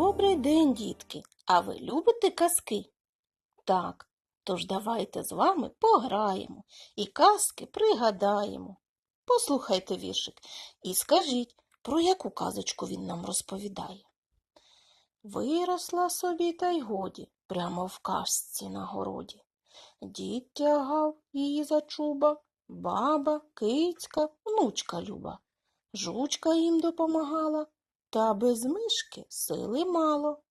Добрий день, дітки! А ви любите казки? Так, тож давайте з вами пограємо і казки пригадаємо. Послухайте віршик і скажіть, про яку казочку він нам розповідає. Виросла собі та й годі, прямо в казці на городі. Дід тягав її за чуба, баба, кицька, внучка люба. Жучка їм допомагала, та без мишки сили мало.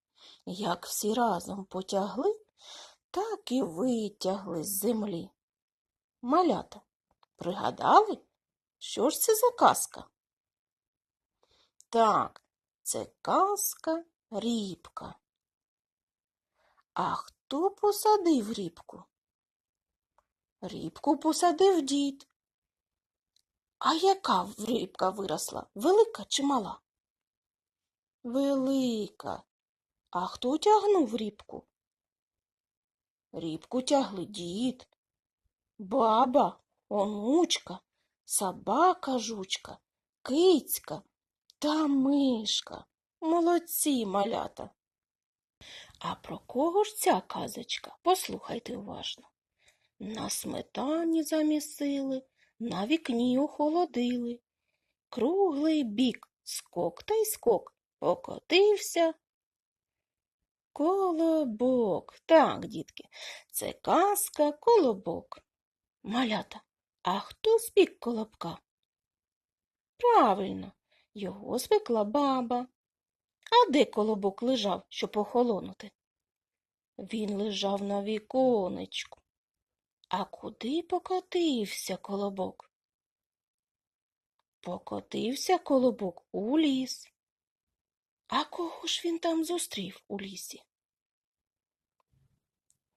Як всі разом потягли, так і витягли з землі. Малята, пригадали, що ж це за казка? Так, це казка рібка. А хто посадив рібку? Рібку посадив дід. А яка рибка виросла? Велика чи мала? Велика. А хто тягнув рібку? Рібку тягли дід, баба, онучка, собака жучка, кицька та мишка. Молодці малята. А про кого ж ця казочка? Послухайте уважно. На сметані замісили, на вікні охолодили. Круглий бік, скок та й скок, покотився. Колобок. Так, дітки, це казка колобок. Малята, а хто спік колобка? Правильно, його спекла баба. А де колобок лежав, щоб охолонути? Він лежав на віконечку. А куди покотився колобок? Покотився колобок у ліс. А кого ж він там зустрів у лісі?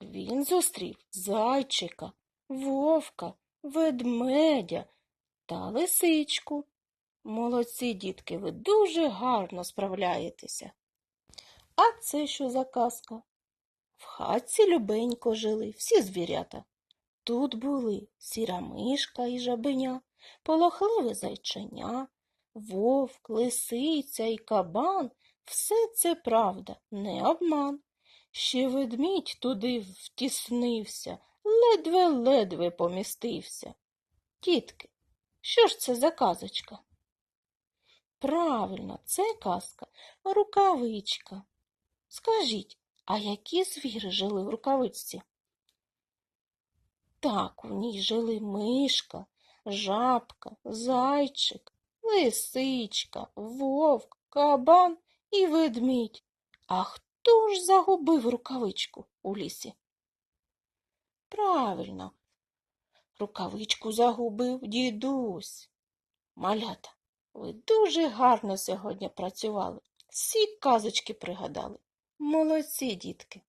Він зустрів зайчика, вовка, ведмедя та лисичку. Молодці, дітки, ви дуже гарно справляєтеся. А це що за казка? В хатці любенько жили всі звірята. Тут були сіра мишка і жабеня, полохливе зайченя, вовк, лисиця і кабан. Все це правда, не обман. Ще ведмідь туди втіснився, ледве-ледве помістився. Тітки, що ж це за казочка? Правильно, це казка рукавичка. Скажіть, а які звіри жили в рукавичці? Так, у ній жили мишка, жабка, зайчик, лисичка, вовк, кабан і ведмідь. А хто ж загубив рукавичку у лісі? Правильно, рукавичку загубив дідусь. Малята, ви дуже гарно сьогодні працювали. Всі казочки пригадали. Молодці, дітки.